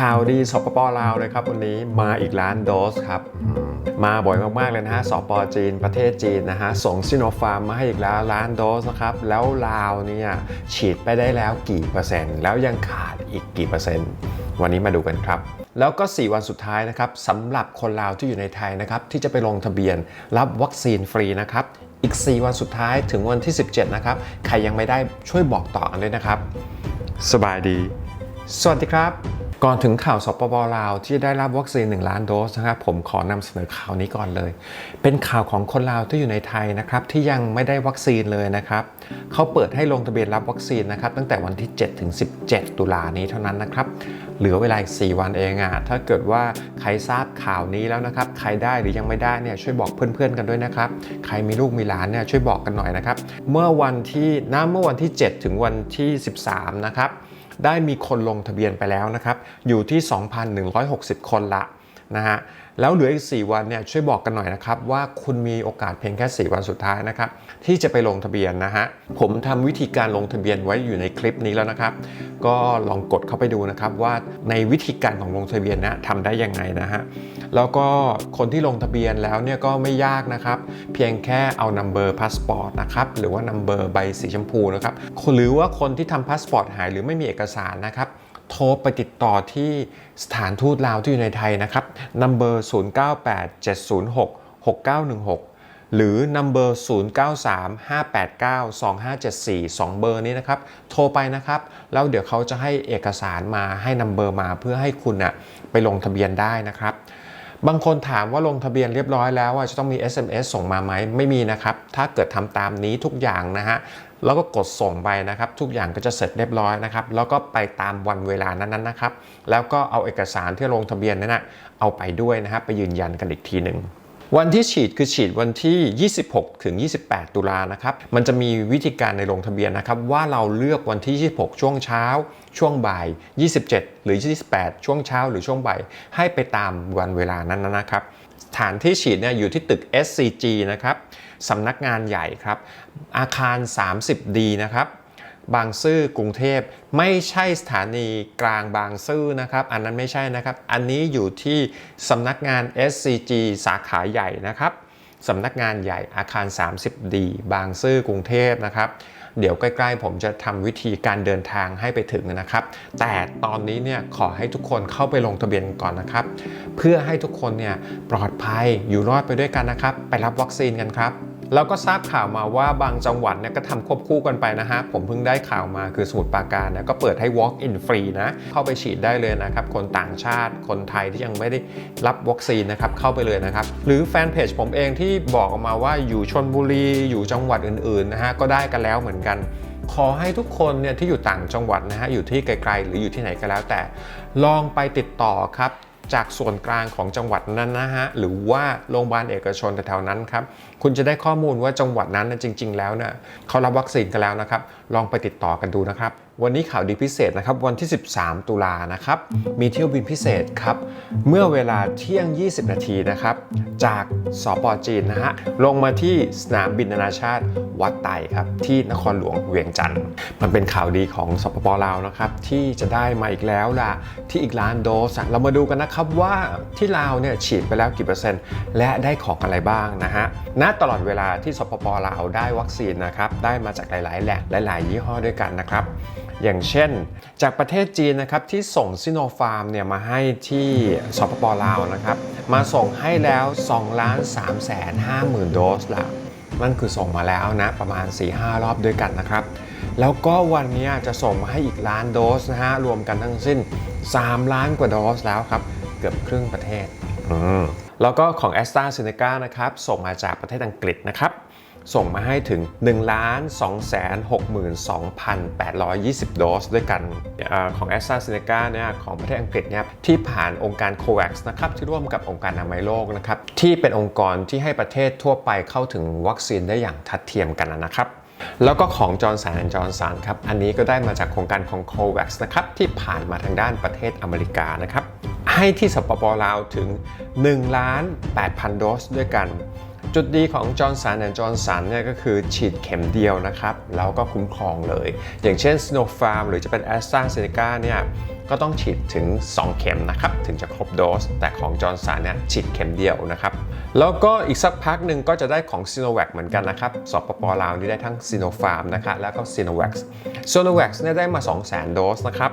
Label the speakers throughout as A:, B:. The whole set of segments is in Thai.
A: ข่าวดีสปปลาวเลยครับวันนี้มาอีกล้านโดสครับมมาบ่อยมากๆเลยนะฮะสปจีน ประเทศจีนนะฮะส่งซิโนฟาร์มมาให้อีกแล้วล้านโดสนะครับแล้วลาวเนี่ยฉีดไปได้แล้วกี่เปอร์เซ็นต์ แล้วยังขาดอีกกี่เปอร์เซ็นต์วันนี้มาดูกันครับ แล้วก็ 4 วันสุดท้ายนะครับสำหรับคนลาวที่อยู่ในไทยนะครับที่จะไปลงทะเบียนรับวัคซีนฟรีนะครับอีก 4 วันสุดท้ายถึงวันที่ 17 นะครับ ใครยังไม่ได้ช่วยบอกต่อกันด้วยนะครับ สบายดี สวัสดีครับ ก่อนถึงข่าวสปปลาวที่ได้รับวัคซีน 1 ล้านโดสนะครับผมขอนำเสนอข่าวนี้ก่อนเลย เป็นข่าวของคนลาวที่อยู่ในไทยนะครับที่ยังไม่ได้วัคซีนเลยนะครับเขาเปิดให้ลงทะเบียนรับวัคซีนนะครับตั้งแต่วันที่ 7 ถึง 17 ตุลานี้เท่านั้นนะครับเหลือเวลาอีก4วันเองอะ่ะถ้าเกิดว่าใครทราบข่าวนี้แล้วนะครับใครได้หรือยังไม่ได้เนี่ยช่วยบอกเพื่อนๆกันด้วยนะครับใครมีลูกมีหลานเนี่ยช่วยบอกกันหน่อยนะครับเมื่อวันที่น้เมื่อวันที่ 7 ถึงวันที่ 13 นะครับ ได้มีคนลงทะเบียนไปแล้วนะครับ อยู่ที่ 2,160 คนละนะฮะ แล้วเหลืออีก 4 วันเนี่ยช่วยบอกกันหน่อยนะครับ ว่าคุณมีโอกาสเพียงแค่ 4 วันสุดท้ายนะครับ ที่จะไปลงทะเบียนนะฮะผมทำวิธีการลงทะเบียนไว้อยู่ในคลิปนี้แล้วนะครับ ก็ลองกดเข้าไปดูนะครับว่าในวิธีการของลงทะเบียนนะทำได้ยังไงนะฮะแล้วก็คนที่ลงทะเบียนแล้วเนี่ยก็ไม่ยากนะครับ เพียงแค่เอา number passport นะครับหรือว่า number ใบสีชมพูนะครับหรือว่าคนที่ทำพาสปอร์ตหายหรือไม่มีเอกสารนะครับ โทรไปติดต่อที่สถานทูตลาวที่อยู่ในไทยนะครับ number 0987066916 หรือ number 0935892574 2 เบอร์นี้นะครับ โทรไปนะครับ แล้วเดี๋ยวเขาจะให้เอกสารมาให้ number มาเพื่อให้คุณนะไปลงทะเบียนได้นะครับบางคนถามว่าลงทะเบียนเรียบร้อยแล้วว่าจะต้องมี SMS ส่งมาไหมไม่มีนะครับ ถ้าเกิดทำตามนี้ทุกอย่างนะฮะ แล้วก็กดส่งไปนะครับ ทุกอย่างก็จะเสร็จเรียบร้อยนะครับ แล้วก็ไปตามวันเวลานั้นๆนะครับ แล้วก็เอาเอกสารที่ลงทะเบียนนั้นนะเอาไปด้วยนะครับ ไปยืนยันกันอีกทีหนึ่งวันที่ฉีดคือฉีดวันที่ 26 ถึง 28 ตุลานะครับ มันจะมีวิธีการในลงทะเบียนนะครับ ว่าเราเลือกวันที่ 26 ช่วงเช้า ช่วงบ่าย 27 หรือ 28 ช่วงเช้าหรือช่วงบ่าย ให้ไปตามวันเวลานั้นนะครับสถานที่ฉีดเนี่ยอยู่ที่ตึก SCG นะครับ สำนักงานใหญ่ครับ อาคาร 30D นะครับบางซื่อกรุงเทพไม่ใช่สถานีกลางบางซื่อนะครับ อันนั้นไม่ใช่นะครับ อันนี้อยู่ที่สำนักงาน SCG สาขาใหญ่นะครับสำนักงานใหญ่อาคาร 30D บางซื่อกรุงเทพนะครับ เดี๋ยวใกล้ๆผมจะทำวิธีการเดินทางให้ไปถึงนะครับ แต่ตอนนี้เนี่ยขอให้ทุกคนเข้าไปลงทะเบียนก่อนนะครับ เพื่อให้ทุกคนเนี่ยปลอดภัยอยู่รอดไปด้วยกันนะครับ ไปรับวัคซีนกันครับ แล้วก็ทราบข่าวมาว่าบางจังหวัดเนี่ยก็ทำควบคู่กันไปนะฮะ ผมเพิ่งได้ข่าวมาคือสมุทรปราการนี่ยก็เปิดให้ walk in ฟรีนะ เข้าไปฉีดได้เลยนะครับ คนต่างชาติคนไทยที่ยังไม่ได้รับวัคซีนนะครับ เข้าไปเลยนะครับ หรือแฟนเพจผมเองที่บอกออกมาว่าอยู่ชนบุรีอยู่จังหวัดอื่นๆนะฮะก็ได้กันแล้วเหมือนกันขอให้ทุกคนเนี่ยที่อยู่ต่างจังหวัดนะฮะอยู่ที่ไกลๆ หรืออยู่ที่ไหนก็แล้วแต่ ลองไปติดต่อครับ จากส่วนกลางของจังหวัดนั้นนะฮะหรือว่าโรงพยาบาลเอกชนแถวๆนั้นครับคุณจะได้ข้อมูลว่าจังหวัดนั้นนะจริง ๆ แล้วเนี่ยเขารับวัคซีนกันแล้วนะครับ ลองไปติดต่อกันดูนะครับ วันนี้ข่าวดีพิเศษนะครับวันที่ 13 ตุลานะครับมีเที่ยวบินพิเศษครับเมื่อเวลาเที่ยง 20 นาทีนะครับจากสปจีนนะฮะลงมาที่สนามบินนานาชาติวัดไต่ครับที่นครหลวงเวียงจันทร์มันเป็นข่าวดีของสปปลาวนะครับที่จะได้มาอีกแล้วล่ะที่อีกล้านโดสเรามาดูกันนะครับว่าที่ลาวเนี่ยฉีดไปแล้วกี่เปอร์เซ็นต์ และได้ของอะไรบ้างนะฮะณตลอดเวลาที่สปปลาวได้วัคซีนนะครับได้มาจากหลาย ๆ แหล่งหลาย ๆ ยี่ห้อด้วยกันนะครับ อย่างเช่น จากประเทศจีนนะครับที่ส่งซิโนฟาร์มเนี่ยมาให้ที่สปปลาวนะครับ มาส่งให้แล้ว2ล้าน3แสน5หมื่นโดสละนั่นคือส่งมาแล้วนะ ประมาณ 4-5 รอบด้วยกันนะครับ แล้วก็วันนี้จะส่งมาให้อีกล้านโดสนะฮะรวมกันทั้งสิ้น 3 ล้านกว่าโดสแล้วครับ เกือบครึ่งประเทศแล้วก็ของ a s t r a z เซ e c a นะครับ ส่งมาจากประเทศอังกฤษนะครับ ส่งมาให้ถึง 1 2 6 2 8 2 0 โดสด้วยกันอของ a s t r a z เซ e c a เนี่ยของประเทศอังกฤษเนี่ยที่ผ่านองค์การ COVAX นะครับที่ร่วมกับองค์การอนามัยโลกนะครับที่เป็นองค์กรที่ให้ประเทศทั่วไปเข้าถึงวัคซีนได้อย่างทัดเทียมกันนะครับแล้วก็ของจอร์นสันแอนจอร์นสันครับ อันนี้ก็ได้มาจากโครงการของ COVAX นะครับ ที่ผ่านมาทางด้านประเทศอเมริกานะครับ ให้ที่สปปลาวถึง1ล้าน8,000 โดสด้วยกัน จุดดีของจอร์นสันแอนด์จอร์นสันเนี่ยก็คือฉีดเข็มเดียวนะครับ แล้วก็คุ้มครองเลย อย่างเช่น s n o f a r m หรือจะเป็น a s t r a z เซ e c a เนี่ยก็ต้องฉีดถึง 2 เข็มนะครับ ถึงจะครบโดส แต่ของจอร์นสันเนี่ยฉีดเข็มเดียวนะครับ แล้วก็อีกสักพักหนึ่งก็จะได้ของ s i n o v a c เหมือนกันนะครับสปปลาวนี่ได้ทั้ง s i n o f a r m นะครับแล้วก็ s i n o v a c s i n o v a c เนี่ยได้มา 200,000 โดสนะครับ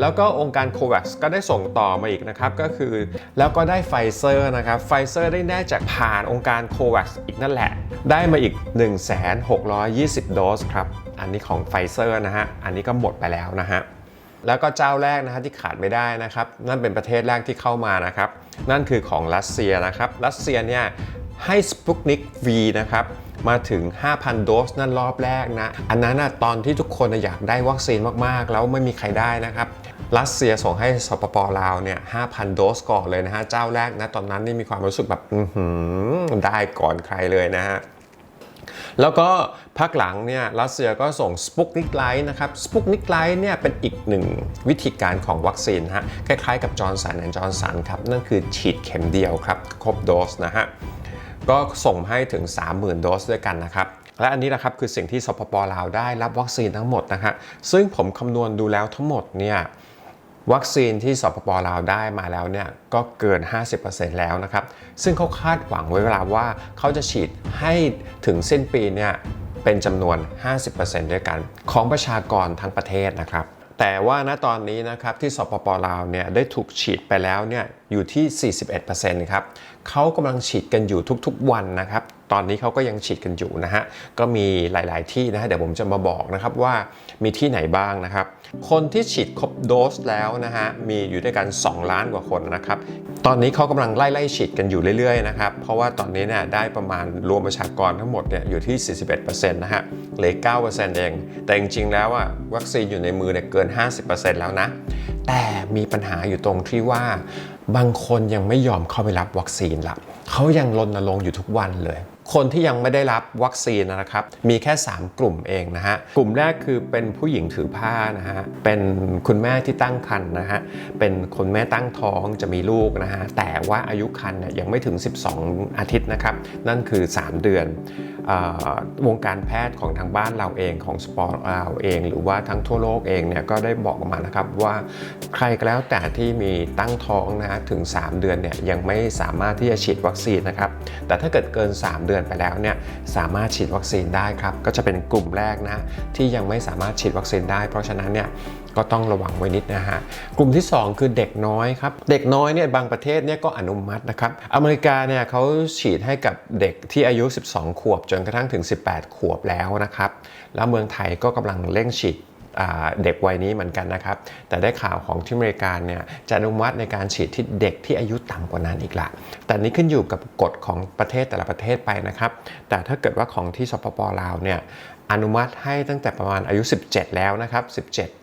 A: แล้วก็องค์การโควัคก็ได้ส่งต่อมาอีกนะครับ ก็คือแล้วก็ได้ไฟเซอร์นะครับไฟเซอร์ได้แน่จากผ่านองค์การโควัคอีกนั่นแหละ ได้มาอีก 1,620 โดสครับ อันนี้ของไฟเซอร์นะฮะ อันนี้ก็หมดไปแล้วนะฮะแล้วก็เจ้าแรกนะฮะที่ขาดไม่ได้นะครับ นั่นเป็นประเทศแรกที่เข้ามานะครับ นั่นคือของรัสเซียนะครับ รัสเซียเนี่ยให้สปุกนิก V นะครับ มาถึง 5,000 โดสนั่นรอบแรกนะ อันนั้นนะตอนที่ทุกคนอยากได้วัคซีนมากๆ แล้วไม่มีใครได้นะครับ รัสเซียส่งให้สปปลาวเนี่ย 5,000 โดสก่อนเลยนะฮะ เจ้าแรกนะ ตอนนั้นนี่มีความรู้สึกแบบอืได้ก่อนใครเลยนะฮะแล้วก็ภาคหลังเนี่ยรัสเซียก็ส่งสปุกนิกไลท์นะครับสปุกนิกไลท์เนี่ยเป็นอีกหนึ่งวิธีการของวัคซีนฮะคล้ายๆกับจอร์นสันแอนด์จอร์นสันครับนั่นคือฉีดเข็มเดียวครับ ครบโดสนะฮะ ก็ส่งให้ถึง 30,000 โดสด้วยกันนะครับและอันนี้นะครับคือสิ่งที่สปปลาวได้รับวัคซีนทั้งหมดนะฮะซึ่งผมคำนวณดูแล้วทั้งหมดเนี่ยวัคซีนที่สปปลาวได้มาแล้วเนี่ยก็เกิน 50%แล้วนะครับ ซึ่งเขาคาดหวังไว้เวลาว่าเขาจะฉีดให้ถึงสิ้นปีเนี่ยเป็นจำนวน 50%ด้วยกัน ของประชากรทั้งประเทศนะครับ แต่ว่าณตอนนี้นะครับที่สปปลาวเนี่ยได้ถูกฉีดไปแล้วเนี่ยอยู่ที่ 41%ครับเขากำลังฉีดกันอยู่ทุกๆวันนะครับ ตอนนี้เขาก็ยังฉีดกันอยู่นะฮะก็มีหลาย ๆ ที่นะฮะเดี๋ยวผมจะมาบอกนะครับว่ามีที่ไหนบ้างนะครับ คนที่ฉีดครบโดสแล้วนะฮะมีอยู่ด้วยกัน 2 ล้านกว่าคนนะครับ ตอนนี้เขากำลังไล่ๆฉีดกันอยู่เรื่อย ๆ นะครับ เพราะว่าตอนนี้เนี่ยได้ประมาณรวมประชากรทั้งหมดเนี่ยอยู่ที่ 41%นะฮะเหลือ9%เอง แต่จริง ๆ แล้วอะวัคซีนอยู่ในมือเนี่ยเกิน 50%แล้วนะ แต่มีปัญหาอยู่ตรงที่ว่าบางคนยังไม่ยอมเข้าไปรับวัคซีนละเขายังรณรงค์อยู่ทุกวันเลย คนที่ยังไม่ได้รับวัคซีนนะครับ มีแค่ 3 กลุ่มเองนะฮะ กลุ่มแรกคือเป็นผู้หญิงถือผ้านะฮะ เป็นคุณแม่ที่ตั้งครรภ์นะฮะ เป็นคนแม่ตั้งท้องจะมีลูกนะฮะ แต่ว่าอายุครรภ์เนี่ยยังไม่ถึง 12 อาทิตย์นะครับ นั่นคือ 3 เดือนอวงการแพทย์ของทางบ้านเราเองของสปอร์ตเราเอง หรือว่าทั้งทั่วโลกเองเนี่ยก็ได้บอกออกมานะครับว่าใครก็แล้วแต่ที่มีตั้งท้องนะฮะถึง 3 เดือนเนี่ยยังไม่สามารถที่จะฉีดวัคซีนนะครับ แต่ถ้าเกิดเกิน 3 เดือนไปแล้วเนี่ยสามารถฉีดวัคซีนได้ครับ ก็จะเป็นกลุ่มแรกนะที่ยังไม่สามารถฉีดวัคซีนได้ เพราะฉะนั้นเนี่ยก็ต้องระวังไว้นิดนะฮะ กลุ่มที่ 2 คือเด็กน้อยครับ เด็กน้อยเนี่ยบางประเทศเนี่ยก็อนุมัตินะครับ อเมริกาเนี่ยเขาฉีดให้กับเด็กที่อายุ 12 ขวบ จนกระทั่งถึง 18 ขวบแล้วนะครับ แล้วเมืองไทยก็กำลังเร่งฉีด เด็กวัยนี้เหมือนกันนะครับ แต่ได้ข่าวของที่อเมริกาเนี่ยจะอนุมัติในการฉีดที่เด็กที่อายุต่ำกว่านั้นอีกละแต่นี้ขึ้นอยู่กับกฎของประเทศแต่ละประเทศไปนะครับ แต่ถ้าเกิดว่าของที่สปปลาวเนี่ยอนุมัติให้ตั้งแต่ประมาณอายุ 17 แล้วนะครับ 17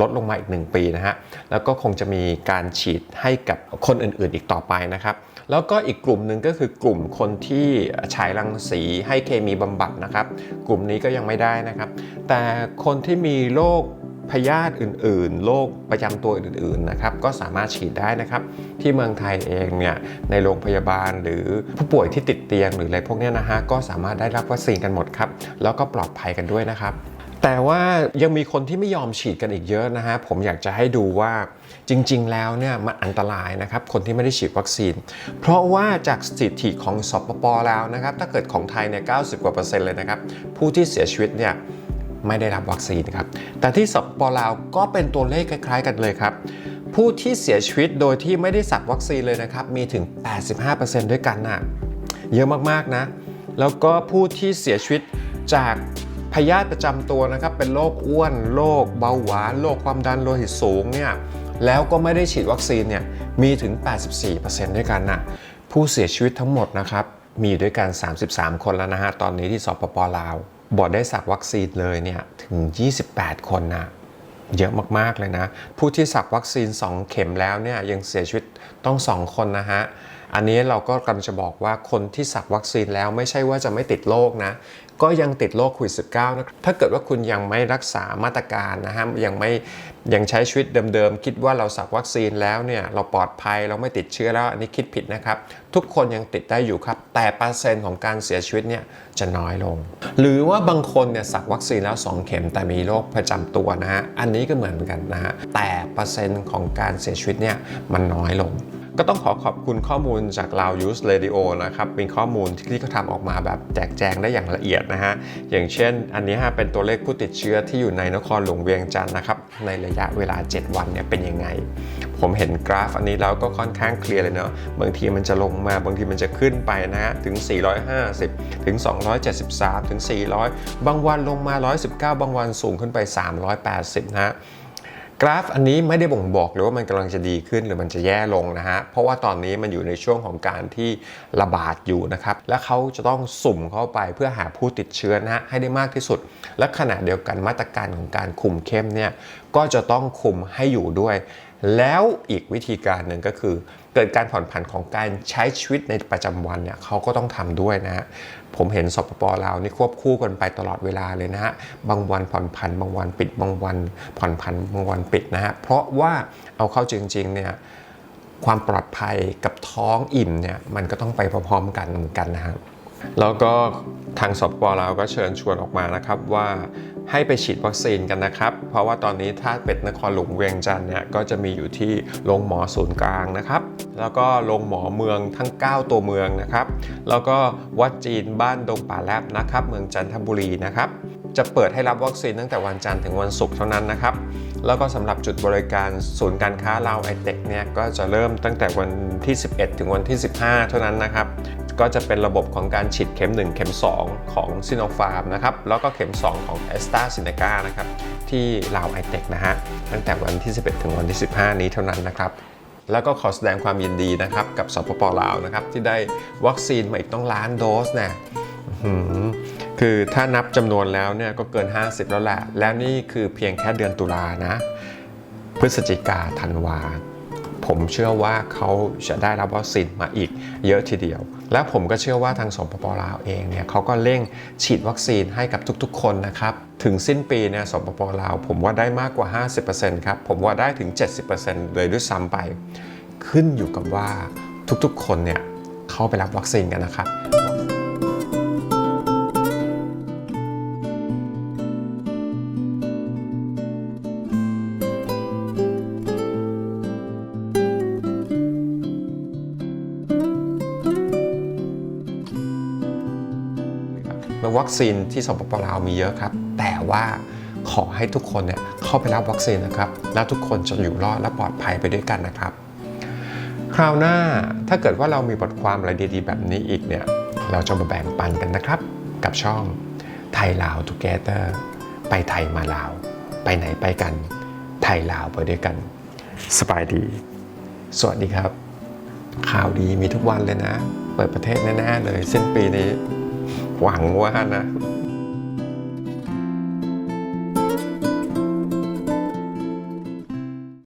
A: ลดลงมาอีก 1 ปีนะฮะ แล้วก็คงจะมีการฉีดให้กับคนอื่นๆอีกต่อไปนะครับ แล้วก็อีกกลุ่มหนึ่งก็คือกลุ่มคนที่ฉายรังสีให้เคมีบำบัดนะครับ กลุ่มนี้ก็ยังไม่ได้นะครับ แต่คนที่มีโรคพยาธิอื่น ๆ โรคประจำตัวอื่น ๆ นะครับ ก็สามารถฉีดได้นะครับ ที่เมืองไทยเองเนี่ย ในโรงพยาบาลหรือผู้ป่วยที่ติดเตียงหรืออะไรพวกนี้นะฮะ ก็สามารถได้รับวัคซีนกันหมดครับ แล้วก็ปลอดภัยกันด้วยนะครับ แต่ว่ายังมีคนที่ไม่ยอมฉีดกันอีกเยอะนะฮะผมอยากจะให้ดูว่าจริง ๆ แล้วเนี่ยมันอันตรายนะครับคนที่ไม่ได้ฉีดวัคซีน เพราะว่าจากสถิติของสปปแล้วนะครับ ถ้าเกิดของไทยเนี่ย90กว่าเปอร์เซ็นต์เลยนะครับ ผู้ที่เสียชีวิตเนี่ยไม่ได้รับวัคซีนครับ แต่ที่สปปลาวก็เป็นตัวเลขคล้าย ๆ กันเลยครับ ผู้ที่เสียชีวิตโดยที่ไม่ได้สับวัคซีนเลยนะครับ มีถึง 85%ด้วยกันน่ะเยอะมากๆนะ แล้วก็ผู้ที่เสียชีวิตจาก ยาธิประจำตัวนะครับเป็นโรคอ้วนโรคเบาหวานโรคความดันโลหิตสูงเนี่ยแล้วก็ไม่ได้ฉีดวัคซีนเนี่ยมีถึง 84%ด้วยกันนะผู้เสียชีวิตทั้งหมดนะครับมีด้วยกัน 33 คนแล้วนะฮะตอนนี้ที่สปปลาวบอดได้สับวัคซีนเลยเนี่ยถึง 28 คนนะเยอะมากๆเลยนะ ผู้ที่สับวัคซีน 2 เข็มแล้วเนี่ยยังเสียชีวิตต้อง 2 คนนะฮะ อันนี้เราก็กำลังจะบอกว่าคนที่สักวัคซีนแล้วไม่ใช่ว่าจะไม่ติดโรคนะ ก็ยังติดโรคโควิด -19 นะถ้าเกิดว่าคุณยังไม่รักษามาตรการนะฮะยังไม่ยังใช้ชีวิตเดิมๆ คิดว่าเราสักวัคซีนแล้วเนี่ยเราปลอดภัยเราไม่ติดเชื้อแล้วอันนี้คิดผิดนะครับ ทุกคนยังติดได้อยู่ครับ แต่เปอร์เซ็นต์ของการเสียชีวิตเนี่ยจะน้อยลง หรือว่าบางคนเนี่ยสักวัคซีนแล้ว 2 เข็มแต่มีโรคประจำตัวนะฮะอันนี้ก็เหมือนกันนะฮะแต่เปอร์เซ็นต์ของการเสียชีวิตเนี่ยมันน้อยลง ก็ต้องขอขอบคุณข้อมูลจาก l o u Use Radio นะครับ เป็นข้อมูลที่เขาทำออกมาแบบแจกแจงได้อย่างละเอียดนะฮะ อย่างเช่น อันนี้ฮะเป็นตัวเลขผู้ติดเชื้อที่อยู่ในนครหลวงเวียงจันทร์นะครับ ในระยะเวลา 7 วันเนี่ยเป็นยังไง ผมเห็นกราฟอันนี้แล้วก็ค่อนข้างเคลียร์เลยเนาะ บางทีมันจะลงมา บางทีมันจะขึ้นไปนะฮะ ถึง 450 ถึง 273 ถึง 400 บางวันลงมา 119 บางวันสูงขึ้นไป 380 นะฮะ กราฟอันนี้ไม่ได้บ่งบอกเลยว่ามันกำลังจะดีขึ้นหรือมันจะแย่ลงนะฮะ เพราะว่าตอนนี้มันอยู่ในช่วงของการที่ระบาดอยู่นะครับ และเขาจะต้องสุ่มเข้าไปเพื่อหาผู้ติดเชื้อนะฮะให้ได้มากที่สุด และขณะเดียวกันมาตรการของการคุมเข้มเนี่ยก็จะต้องคุมให้อยู่ด้วย แล้วอีกวิธีการหนึ่งก็คือ เกิดการผ่อนผันของการใช้ชีวิตในประจำวันเนี่ยเขาก็ต้องทำด้วยนะฮะผมเห็นสปปลาวนี่ควบคู่กันไปตลอดเวลาเลยนะฮะบางวันผ่อนผันบางวันปิดบางวัน ผ่อนผันบางวันปิดนะฮะเพราะว่าเอาเข้าจริงๆเนี่ยความปลอดภัยกับท้องอิ่มเนี่ยมันก็ต้องไปพร้อมๆกันเหมือนกันนะฮะแล้วก็ทางสปปลาวก็เชิญชวนออกมานะครับว่า ให้ไปฉีดวัคซีนกันนะครับ เพราะว่าตอนนี้ถ้าเป็ดนครหลวงเวียงจันทร์เนี่ยก็จะมีอยู่ที่โรงหมอศูนย์กลางนะครับ แล้วก็โรงหมอเมืองทั้ง 9 ตัวเมืองนะครับ แล้วก็วัดจีนบ้านดงป่าแลบนะครับ เมืองจันทบุรีนะครับจะเปิดให้รับวัคซีนตั้งแต่วันจันทร์ถึงวันศุกร์เท่านั้นนะครับ แล้วก็สำหรับจุดบริการศูนย์การค้าลาวไอเทคเนี่ยก็จะเริ่มตั้งแต่วันที่ 11 ถึงวันที่ 15 เท่านั้นนะครับ ก็จะเป็นระบบของการฉีดเข็ม 1 เข็ม 2 ของซิโนฟาร์มนะครับ แล้วก็เข็ม 2 ของ a s t r a z เซ e c a นะครับ ที่ลาวไอเทคนะฮะ ตั้งแต่วันที่ 11 ถึงวันที่ 15 นี้เท่านั้นนะครับ แล้วก็ขอแสดงความยินดีนะครับ กับสปปลาวนะครับ ที่ได้วัคซีนมาอีกต้องล้านโดสนะคือถ้านับจำนวนแล้วเนี่ยก็เกิน 50 แล้วแหละ แล้วนี่คือเพียงแค่เดือนตุลานะ พฤศจิกาธันวา ผมเชื่อว่าเขาจะได้รับวัคซีนมาอีกเยอะทีเดียว และผมก็เชื่อว่าทางสปปลาวเองเนี่ยเขาก็เร่งฉีดวัคซีนให้กับทุกๆ คนนะครับ ถึงสิ้นปีเนี่ยสปปลาว ผมว่าได้มากกว่า 50%ครับ ผมว่าได้ถึง 70%เลยด้วยซ้ำไป ขึ้นอยู่กับว่าทุกๆ คนเนี่ยเข้าไปรับวัคซีนกันนะครับ วัคซีนที่สปปลาวมีเยอะครับ แต่ว่าขอให้ทุกคนเนี่ยเข้าไปรับวัคซีนนะครับ แล้วทุกคนจะอยู่รอดและปลอดภัยไปด้วยกันนะครับ คราวหน้าถ้าเกิดว่าเรามีบทความอะไรดีๆ แบบนี้อีกเนี่ย เราจะมาแบ่งปันกันนะครับ กับช่องไทยลาว Together ไปไทยมาลาว ไปไหนไปกัน ไทยลาวไปด้วยกัน สบายดี สวัสดีครับ ข่าวดีมีทุกวันเลยนะ เปิดประเทศแน่ๆเลยสิ้นปีนี้ หวังว่านะ